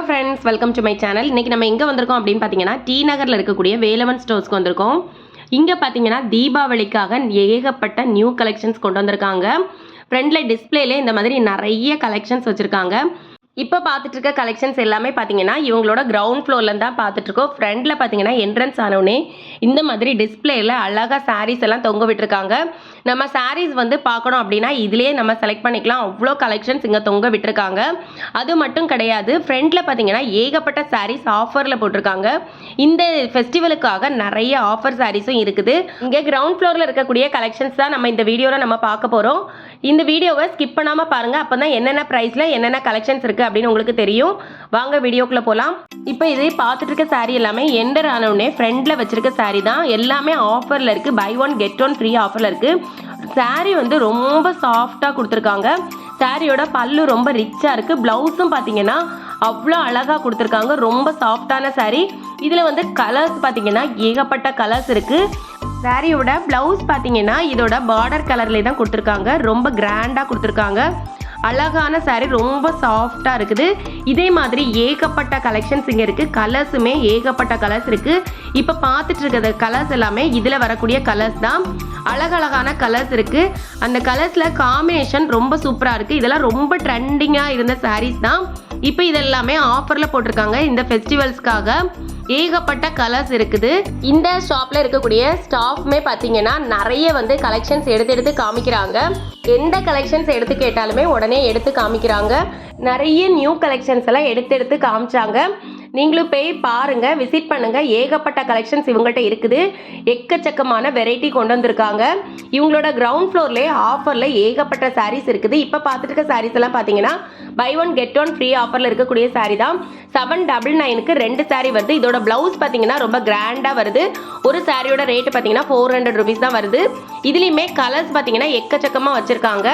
Hello friends welcome to my channel இன்றைக்கி நம்ம எங்கே வந்திருக்கோம் அப்படின்னு பார்த்தீங்கன்னா டி நகரில் இருக்கக்கூடிய வேலவன் ஸ்டோர்ஸ்க்கு வந்திருக்கோம். இங்கே பார்த்தீங்கன்னா தீபாவளிக்காக ஏகப்பட்ட நியூ கலெக்ஷன்ஸ் கொண்டு வந்திருக்காங்க. ஃப்ரண்டில் டிஸ்பிளேல இந்த மாதிரி நிறைய கலெக்ஷன்ஸ் வச்சுருக்காங்க. இப்போ பார்த்துட்டு இருக்க கலெக்ஷன்ஸ் எல்லாமே பார்த்தீங்கன்னா இவங்களோட கிரவுண்ட் ஃப்ளோர்லேருந்து தான் பார்த்துட்ருக்கோம் ஃப்ரண்டில் பார்த்தீங்கன்னா என்ட்ரன்ஸ் ஆனவுடனே இந்த மாதிரி டிஸ்பிளேயில் அழகாக சாரீஸ் எல்லாம் தொங்க விட்டுருக்காங்க. நம்ம சாரீஸ் வந்து பார்க்கணும் அப்படின்னா இதுலேயே நம்ம செலக்ட் பண்ணிக்கலாம். அவ்வளோ கலெக்ஷன்ஸ் இங்கே தொங்க விட்டுருக்காங்க. அது மட்டும் கிடையாது ஃப்ரண்டில் பார்த்தீங்கன்னா ஏகப்பட்ட சாரீஸ் ஆஃபரில் போட்டிருக்காங்க. இந்த ஃபெஸ்டிவலுக்காக நிறைய ஆஃபர் சாரீஸும் இருக்குது. இங்கே கிரவுண்ட் ஃப்ளோரில் இருக்கக்கூடிய கலெக்ஷன்ஸ் தான் நம்ம இந்த வீடியோவில் நம்ம பார்க்க போகிறோம் இந்த வீடியோவை ஸ்கிப் பண்ணாமல் பாருங்கள் அப்போ தான் என்னென்ன ப்ரைஸில் என்னென்ன கலெக்ஷன்ஸ் இருக்குது அப்படின்னு உங்களுக்கு தெரியும். வாங்க வீடியோக்குள்ளே போகலாம் இப்போ இதே பார்த்துட்டு இருக்க சாரீ எல்லாமே எண்டர் ஆனவுடனே ஃப்ரெண்டில் வச்சுருக்க சாரீ தான். எல்லாமே ஆஃபரில் இருக்குது buy one get one free ஆஃபரில் இருக்குது சாரீ வந்து ரொம்ப சாஃப்டாக கொடுத்துருக்காங்க. சாரியோட பல்லு ரொம்ப ரிச்சாக இருக்குது ப்ளவுஸும் பார்த்தீங்கன்னா அவ்வளோ அழகாக கொடுத்துருக்காங்க. ரொம்ப சாஃப்டான சாரீ இதில் வந்து கலர்ஸ் பார்த்தீங்கன்னா ஏகப்பட்ட கலர்ஸ் இருக்குது சாரியோட ப்ளவுஸ் பார்த்தீங்கன்னா இதோட பார்டர் கலர்லேயே தான் கொடுத்துருக்காங்க. ரொம்ப கிராண்டாக கொடுத்துருக்காங்க. அழகான saree ரொம்ப சாஃப்டாக இருக்குது. இதே மாதிரி ஏகப்பட்ட கலெக்ஷன்ஸ் இங்கே இருக்குது கலர்ஸுமே ஏகப்பட்ட கலர்ஸ் இருக்குது இப்போ பார்த்துட்டு இருக்கிற கலர்ஸ் எல்லாமே இதில் வரக்கூடிய கலர்ஸ் தான். அழகழகான கலர்ஸ் இருக்குது அந்த கலர்ஸில் காம்பினேஷன் ரொம்ப சூப்பராக இருக்குது இதெல்லாம் ரொம்ப ட்ரெண்டிங்காக இருந்த சாரீஸ் தான். இப்போ இதெல்லாமே ஆஃபரில் போட்டிருக்காங்க. இந்த ஃபெஸ்டிவல்ஸ்க்காக ஏகப்பட்ட கலர்ஸ் இருக்குது. இந்த ஷாப்ல இருக்கக்கூடிய ஸ்டாஃப்மே பார்த்தீங்கன்னா நிறைய வந்து கலெக்ஷன்ஸ் எடுத்து எடுத்து காமிக்கிறாங்க. எந்த கலெக்ஷன்ஸ் எடுத்து கேட்டாலுமே உடனே எடுத்து காமிக்கிறாங்க. நிறைய நியூ கலெக்ஷன்ஸ் எல்லாம் எடுத்து எடுத்து காமிச்சாங்க. நீங்களும் போய் பாருங்க விசிட் பண்ணுங்க. ஏகப்பட்ட கலெக்ஷன்ஸ் இவங்கள்ட்ட இருக்குது. எக்கச்சக்கமான வெரைட்டி கொண்டு வந்திருக்காங்க. இவங்களோட கிரவுண்ட் ஃப்ளோர்லேயே ஆஃபரில் ஏகப்பட்ட சாரீஸ் இருக்குது. இப்போ பார்த்துட்டு இருக்க சாரீஸ் எல்லாம் பார்த்தீங்கன்னா buy one get one free ஆஃபரில் இருக்கக்கூடிய saree தான். செவன் டபுள் நைனுக்கு ரெண்டு saree வருது. இதோட ப்ளவுஸ் பார்த்தீங்கன்னா ரொம்ப கிராண்டாக வருது. ஒரு சாரியோட ரேட்டு பார்த்தீங்கன்னா ஃபோர் ஹண்ட்ரட் ருபீஸ் தான் வருது. இதுலேயுமே கலர்ஸ் பார்த்தீங்கன்னா எக்கச்சக்கமாக வச்சுருக்காங்க.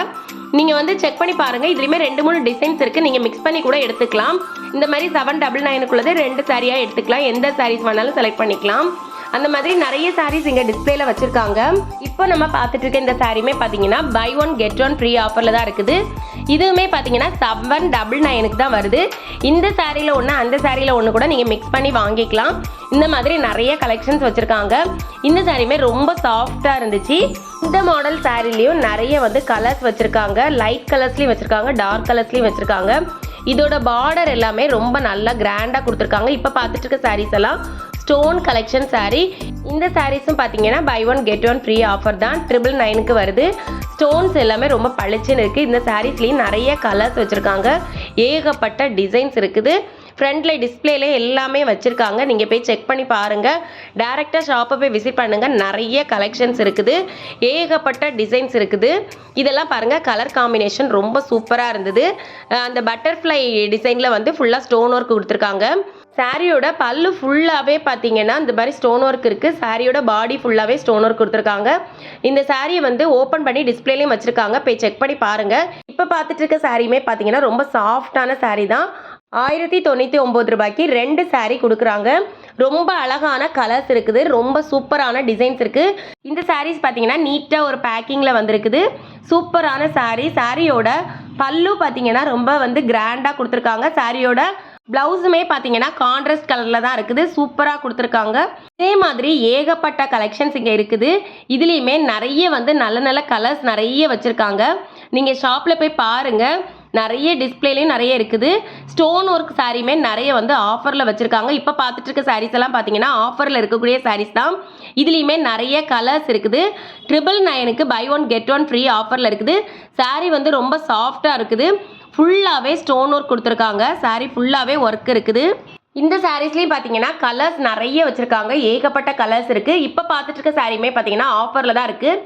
நீங்கள் வந்து செக் பண்ணி பாருங்கள் இதுலேயுமே ரெண்டு மூணு டிசைன்ஸ் இருக்குது நீங்கள் மிக்ஸ் பண்ணி கூட எடுத்துக்கலாம். இந்த மாதிரி செவன் டபுள் நைனுக்குள்ளது ரெண்டு சாரியாக எடுத்துக்கலாம். எந்த சாரீஸ் வேணாலும் செலக்ட் பண்ணிக்கலாம். அந்த மாதிரி நிறைய சாரீஸ் இங்கே டிஸ்பிளேல வச்சுருக்காங்க. இப்போ நம்ம பார்த்துட்டு இருக்க இந்த சாரியுமே பார்த்தீங்கன்னா buy one get one free ஆஃபரில் தான் இருக்குது. இதுவுமே பார்த்தீங்கன்னா செவன் டபுள் நைனுக்கு தான் வருது. இந்த சாரியில் ஒன்று அந்த சாரியில் ஒன்று கூட நீங்கள் மிக்ஸ் பண்ணி வாங்கிக்கலாம். இந்த மாதிரி நிறைய கலெக்ஷன்ஸ் வச்சுருக்காங்க. இந்த சாரியுமே ரொம்ப சாஃப்டாக இருந்துச்சு. இந்த மாடல் சாரிலையும் நிறைய வந்து கலர்ஸ் வச்சுருக்காங்க. லைட் கலர்ஸ்லையும் வச்சுருக்காங்க டார்க் கலர்ஸ்லையும் வச்சுருக்காங்க. இதோட பார்டர் எல்லாமே ரொம்ப நல்லா கிராண்டாக கொடுத்துருக்காங்க. இப்போ பார்த்துட்டு இருக்க சாரீஸ் எல்லாம் ஸ்டோன் கலெக்ஷன் சாரீ இந்த சாரீஸும் பார்த்தீங்கன்னா buy one get one free offer தான். ட்ரிபிள் நைனுக்கு வருது. ஸ்டோன்ஸ் எல்லாமே ரொம்ப பளிச்சுன்னு இருக்குது இந்த சாரீஸ்லேயும் நிறைய கலர்ஸ் வச்சுருக்காங்க. ஏகப்பட்ட டிசைன்ஸ் இருக்குது. ஃப்ரண்டில் டிஸ்பிளேல எல்லாமே வச்சுருக்காங்க. நீங்கள் போய் செக் பண்ணி பாருங்கள் டேரெக்டாக ஷாப்பை போய் விசிட் பண்ணுங்கள் நிறைய கலெக்ஷன்ஸ் இருக்குது. ஏகப்பட்ட டிசைன்ஸ் இருக்குது. இதெல்லாம் பாருங்கள் கலர் காம்பினேஷன் ரொம்ப சூப்பராக இருந்தது. அந்த பட்டர்ஃப்ளை டிசைனில் வந்து ஃபுல்லாக ஸ்டோன் ஒர்க் கொடுத்துருக்காங்க. சாரியோட பல்லு ஃபுல்லாகவே பார்த்தீங்கன்னா இந்த மாதிரி ஸ்டோன் ஒர்க் இருக்குது சாரியோட பாடி ஃபுல்லாகவே ஸ்டோன் ஒர்க் கொடுத்துருக்காங்க. இந்த சாரியை வந்து ஓப்பன் பண்ணி டிஸ்பிளேலையும் வச்சுருக்காங்க. போய் செக் பண்ணி பாருங்கள் இப்போ பார்த்துட்டு இருக்க சாரியுமே பார்த்தீங்கன்னா ரொம்ப சாஃப்டான saree தான். ஆயிரத்தி தொண்ணூற்றி ஒம்பது ரூபாய்க்கு ரெண்டு சாரீ கொடுக்குறாங்க. ரொம்ப அழகான கலர்ஸ் இருக்குது. ரொம்ப சூப்பரான டிசைன்ஸ் இருக்குது இந்த சாரீஸ் பார்த்தீங்கன்னா நீட்டாக ஒரு பேக்கிங்கில் வந்திருக்குது. சூப்பரான சாரீ. சாரியோட பல்லு பார்த்தீங்கன்னா ரொம்ப வந்து கிராண்டாக கொடுத்துருக்காங்க. சாரியோட ப்ளவுஸுமே பார்த்தீங்கன்னா கான்ட்ராஸ்ட் கலரில் தான் இருக்குது. சூப்பராக கொடுத்துருக்காங்க. இதே மாதிரி ஏகப்பட்ட கலெக்ஷன்ஸ் இங்கே இருக்குது. இதுலேயுமே நிறைய வந்து நல்ல நல்ல கலர்ஸ் நிறைய வச்சுருக்காங்க. நீங்கள் ஷாப்பில் போய் பாருங்கள் நிறைய டிஸ்பிளேலையும் நிறைய இருக்குது. ஸ்டோன் ஒர்க் சாரியுமே நிறைய வந்து ஆஃபரில் வச்சுருக்காங்க. இப்போ பார்த்துட்டு இருக்க சாரீஸ் எல்லாம் பார்த்தீங்கன்னா ஆஃபரில் இருக்கக்கூடிய சாரீஸ் தான். இதுலேயுமே நிறைய கலர்ஸ் இருக்குது. ட்ரிபிள் நைனுக்கு buy one get one free ஆஃபரில் இருக்குது. சாரீ வந்து ரொம்ப சாஃப்டாக இருக்குது. ஃபுல்லாகவே ஸ்டோன் ஒர்க் கொடுத்துருக்காங்க. சாரீ ஃபுல்லாகவே ஒர்க் இருக்குது. இந்த சாரீஸ்லேயும் பார்த்தீங்கன்னா கலர்ஸ் நிறைய வச்சுருக்காங்க. ஏகப்பட்ட கலர்ஸ் இருக்குது இப்போ பார்த்துட்டு இருக்க சாரியுமே பார்த்தீங்கன்னா ஆஃபரில் தான் இருக்குது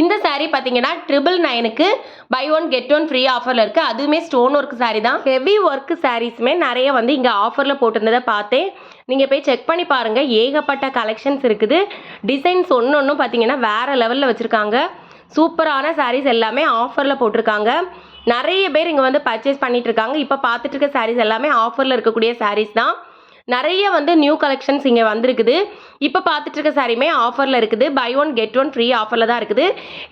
இந்த சாரீ பார்த்தீங்கன்னா ட்ரிபிள் நைனுக்கு buy one get one free ஆஃபரில் இருக்குது அதுவுமே ஸ்டோன் ஒர்க் சாரீ தான். ஹெவி ஒர்க் சாரீஸுமே நிறைய வந்து இங்கே ஆஃபரில் போட்டிருந்ததை பார்த்தேன். நீங்கள் போய் செக் பண்ணி பாருங்கள் ஏகப்பட்ட கலெக்ஷன்ஸ் இருக்குது. டிசைன்ஸ் ஒன்று ஒன்றும் பார்த்தீங்கன்னா வேறு லெவலில் வச்சுருக்காங்க. சூப்பரான சாரீஸ் எல்லாமே ஆஃபரில் போட்டிருக்காங்க. நிறைய பேர் இங்கே வந்து பர்ச்சேஸ் பண்ணிட்டு இருக்காங்க இப்போ பார்த்துட்டு இருக்க சாரீஸ் எல்லாமே ஆஃபரில் இருக்கக்கூடிய சாரீஸ் தான். நிறைய வந்து நியூ கலெக்ஷன்ஸ் இங்கே வந்திருக்குது. இப்போ பார்த்துட்டு இருக்க சாரியுமே ஆஃபரில் இருக்குது. Buy one get one free ஆஃபரில் தான் இருக்குது.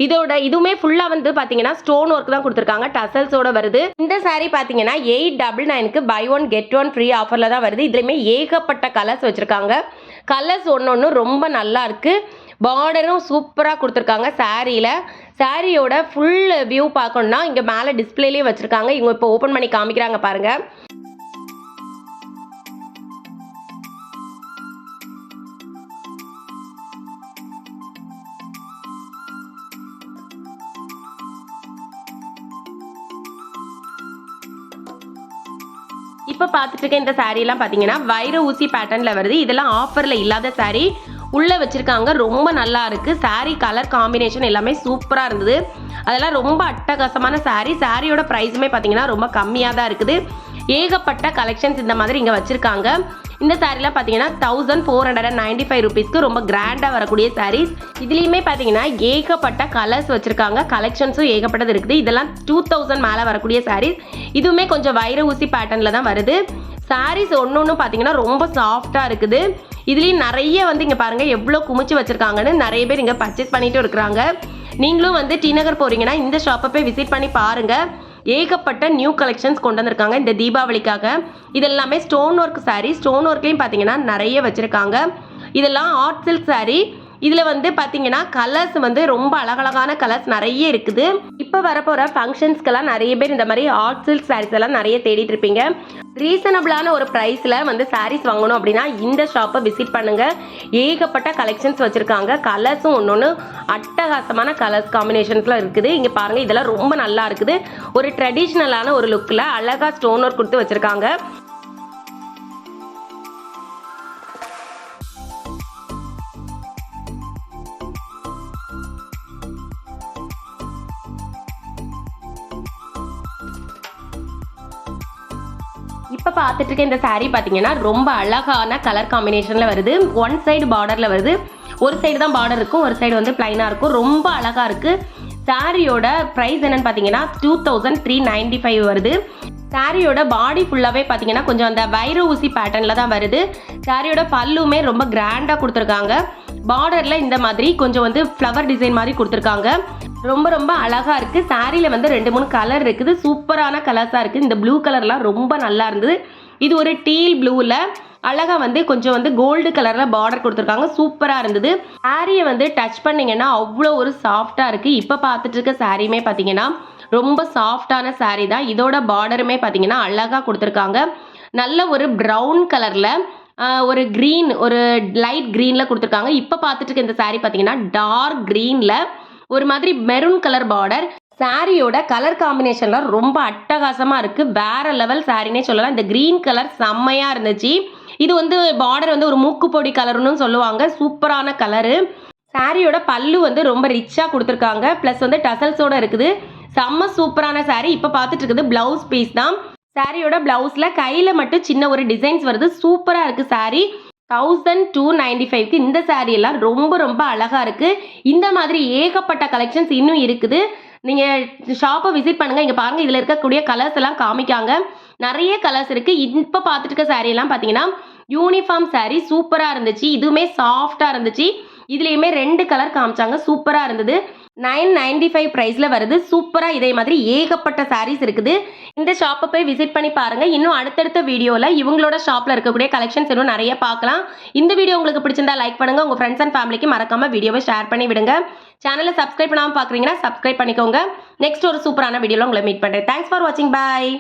இதோட இதுவுமே ஃபுல்லாக வந்து பார்த்தீங்கன்னா ஸ்டோன் ஒர்க் தான் கொடுத்துருக்காங்க. டசல்ஸோட வருது. இந்த saree பார்த்தீங்கன்னா எயிட் டபுள் நைனுக்கு buy one get one free ஆஃபரில் தான் வருது. இதுலேயுமே ஏகப்பட்ட கலர்ஸ் வச்சுருக்காங்க. கலர்ஸ் ஒன்று ஒன்று ரொம்ப நல்லா இருக்குது பார்டரும் சூப்பராக கொடுத்துருக்காங்க. சாரியில் சாரியோட ஃபுல் வியூ பார்க்கணுன்னா இங்கே மேலே டிஸ்பிளேலேயே வச்சுருக்காங்க. இவங்க இப்போ ஓப்பன் பண்ணி காமிக்கிறாங்க பாருங்கள் இப்போ பார்த்துட்டு இருக்க இந்த saree எல்லாம் பார்த்தீங்கன்னா வைர ஊசி பேட்டர்னில் வருது. இதெல்லாம் ஆஃபரில் இல்லாத saree உள்ளே வச்சுருக்காங்க. ரொம்ப நல்லா இருக்குது சாரீ கலர் காம்பினேஷன் எல்லாமே சூப்பராக இருந்தது. அதெல்லாம் ரொம்ப அட்டகாசமான சாரீ சாரியோட ப்ரைஸுமே பார்த்தீங்கன்னா ரொம்ப கம்மியாக தான் இருக்குது. ஏகப்பட்ட கலெக்ஷன்ஸ் இந்த மாதிரி இங்கே வச்சுருக்காங்க. இந்த சாரீலாம் பார்த்தீங்கன்னா thousand four hundred and ninety five ருபீஸ்க்கு ரொம்ப கிராண்டாக வரக்கூடிய சாரீஸ் இதுலேயுமே பார்த்தீங்கன்னா ஏகப்பட்ட கலர்ஸ் வச்சுருக்காங்க. கலெக்ஷன்ஸும் ஏகப்பட்டது இருக்குது. இதெல்லாம் டூ தௌசண்ட் மேலே வரக்கூடிய சாரீஸ் இதுவுமே கொஞ்சம் வைர ஊசி பேட்டர்னில் தான் வருது. சாரீஸ் ஒன்று ஒன்று பார்த்தீங்கன்னா ரொம்ப சாஃப்டாக இருக்குது. இதுலேயும் நிறைய வந்து இங்கே பாருங்கள் எவ்வளோ குமிச்சு வச்சுருக்காங்கன்னு நிறைய பேர் இங்கே பர்ச்சேஸ் பண்ணிட்டு இருக்கிறாங்க. நீங்களும் வந்து டி நகர் போகிறீங்கன்னா இந்த ஷாப்பை போய் விசிட் பண்ணி பாருங்கள் ஏகப்பட்ட நியூ கலெக்ஷன்ஸ் கொண்டு வந்திருக்காங்க இந்த தீபாவளிக்காக. இதெல்லாமே ஸ்டோன் ஒர்க் சாரீ ஸ்டோன் ஒர்க்லேயும் பார்த்தீங்கன்னா நிறைய வச்சுருக்காங்க. இதெல்லாம் ஆர்ட் சில்க் சாரீ இதில் வந்து பார்த்தீங்கன்னா கலர்ஸ் வந்து ரொம்ப அழகழகான கலர்ஸ் நிறைய இருக்குது. இப்போ வரப்போகிற ஃபங்க்ஷன்ஸ்க்கெல்லாம் நிறைய பேர் இந்த மாதிரி ஆர்ட் சில்க் சாரீஸ் எல்லாம் நிறைய தேடிட்டு இருப்பீங்க. ரீசனபிளான ஒரு ப்ரைஸில் வந்து சாரீஸ் வாங்கணும் அப்படின்னா இந்த ஷாப்பை விசிட் பண்ணுங்கள் ஏகப்பட்ட கலெக்ஷன்ஸ் வச்சுருக்காங்க. கலர்ஸும் ஒன்று ஒன்று அட்டகாசமான கலர்ஸ் காம்பினேஷன்ஸ்லாம் இருக்குது. இங்கே பாருங்கள் இதெல்லாம் ரொம்ப நல்லா இருக்குது. ஒரு ட்ரெடிஷ்னலான ஒரு லுக்கில் அழகாக ஸ்டோன் ஒர்க் கொடுத்து வச்சுருக்காங்க. பார்த்துட்டு இருக்க இந்த சாரீ பார்த்தீங்கன்னா ரொம்ப அழகான கலர் காம்பினேஷனில் வருது. ஒன் சைடு பார்டரில் வருது. ஒரு சைடு தான் பார்டர் இருக்கும். ஒரு சைடு வந்து பிளைனாக இருக்கும். ரொம்ப அழகாக இருக்குது சாரியோட ப்ரைஸ் என்னன்னு பார்த்தீங்கன்னா two thousand three ninety five வருது சாரியோட பாடி ஃபுல்லாகவே பார்த்தீங்கன்னா கொஞ்சம் அந்த வைர ஊசி பேட்டர்னில் தான் வருது. சாரியோட பல்லுமே ரொம்ப கிராண்டாக கொடுத்துருக்காங்க. பார்டரில் இந்த மாதிரி கொஞ்சம் வந்து ஃப்ளவர் டிசைன் மாதிரி கொடுத்துருக்காங்க. ரொம்ப ரொம்ப அழகா இருக்கு. சாரியில வந்து ரெண்டு மூணு கலர் இருக்குது. சூப்பரான கலர்ஸாக இருக்குது இந்த ப்ளூ கலர்லாம் ரொம்ப நல்லா இருந்தது. இது ஒரு டீல் ப்ளூவில் அழகா வந்து கொஞ்சம் வந்து கோல்டு கலரில் பார்டர் கொடுத்துருக்காங்க. சூப்பராக இருந்தது. சாரியை வந்து டச் பண்ணீங்கன்னா அவ்வளோ ஒரு சாஃப்டாக இருக்குது இப்போ பார்த்துட்டு இருக்க சாரியுமே பார்த்தீங்கன்னா ரொம்ப சாஃப்டான saree தான். இதோட பார்டருமே பார்த்தீங்கன்னா அழகாக கொடுத்துருக்காங்க. நல்ல ஒரு ப்ரௌன் கலரில் ஒரு க்ரீன் ஒரு லைட் க்ரீனில் கொடுத்துருக்காங்க. இப்போ பார்த்துட்டு இருக்க இந்த சாரீ பார்த்தீங்கன்னா டார்க் க்ரீனில் ஒரு மாதிரி மெரூன் கலர் பார்டர் சாரியோட கலர் காம்பினேஷன்லாம் ரொம்ப அட்டகாசமாக இருக்குது வேற லெவல் சாரினே சொல்லலாம். இந்த க்ரீன் கலர் செம்மையாக இருந்துச்சு. இது வந்து பார்டர் வந்து ஒரு மூக்கு பொடி கலர்னு சொல்லுவாங்க. சூப்பரான கலரு சாரியோட பல்லு வந்து ரொம்ப ரிச்சாக கொடுத்துருக்காங்க. ப்ளஸ் வந்து டசல்ஸோட இருக்குது. செம்ம சூப்பரான சாரி இப்போ பார்த்துட்டு இருக்குது ப்ளவுஸ் பீஸ் தான். சாரியோட ப்ளவுஸில் கையில் மட்டும் சின்ன ஒரு டிசைன்ஸ் வருது. சூப்பராக இருக்குது சாரி தௌசண்ட் டூ நைன்டி ஃபைவ்க்கு இந்த saree எல்லாம் ரொம்ப ரொம்ப அழகாக இருக்குது இந்த மாதிரி ஏகப்பட்ட கலெக்ஷன்ஸ் இன்னும் இருக்குது. நீங்கள் ஷாப்பை விசிட் பண்ணுங்கள் இங்கே பாருங்கள் இதில் இருக்கக்கூடிய கலர்ஸ் எல்லாம் காமிக்காங்க. நிறைய கலர்ஸ் இருக்குது இப்போ பார்த்துட்டு இருக்க saree எல்லாம் பார்த்தீங்கன்னா யூனிஃபார்ம் saree சூப்பராக இருந்துச்சு. இதுவுமே சாஃப்டாக இருந்துச்சு. இதுலேயுமே ரெண்டு கலர் காமிச்சாங்க. சூப்பராக இருந்தது. நைன் நைன்டி ஃபைவ் ப்ரைஸில் வருது. சூப்பராக இதே மாதிரி ஏகப்பட்ட சாரீஸ் இருக்குது. இந்த ஷாப்பை போய் விசிட் பண்ணி பாருங்கள் இன்னும் அடுத்தடுத்த வீடியோவில் இவங்களோட ஷாப்பில் இருக்கக்கூடிய கலெக்ஷன்ஸ் இன்னும் நிறைய பார்க்கலாம். இந்த வீடியோ உங்களுக்கு பிடிச்சிருந்தா லைக் பண்ணுங்கள் உங்கள் ஃப்ரெண்ட்ஸ் அண்ட் ஃபேமிலிக்கு மறக்காமல் வீடியோவை ஷேர் பண்ணி விடுங்க. சேனலை சப்ஸ்கிரைப் பண்ணாமல் பார்க்குறீங்கன்னா சப்ஸ்கிரைப் பண்ணிக்கோங்க. நெக்ஸ்ட் ஒரு சூப்பரான வீடியோவில் உங்களை மீட் பண்ணுறேன் தேங்க்ஸ் ஃபார் வாட்சிங் பாய்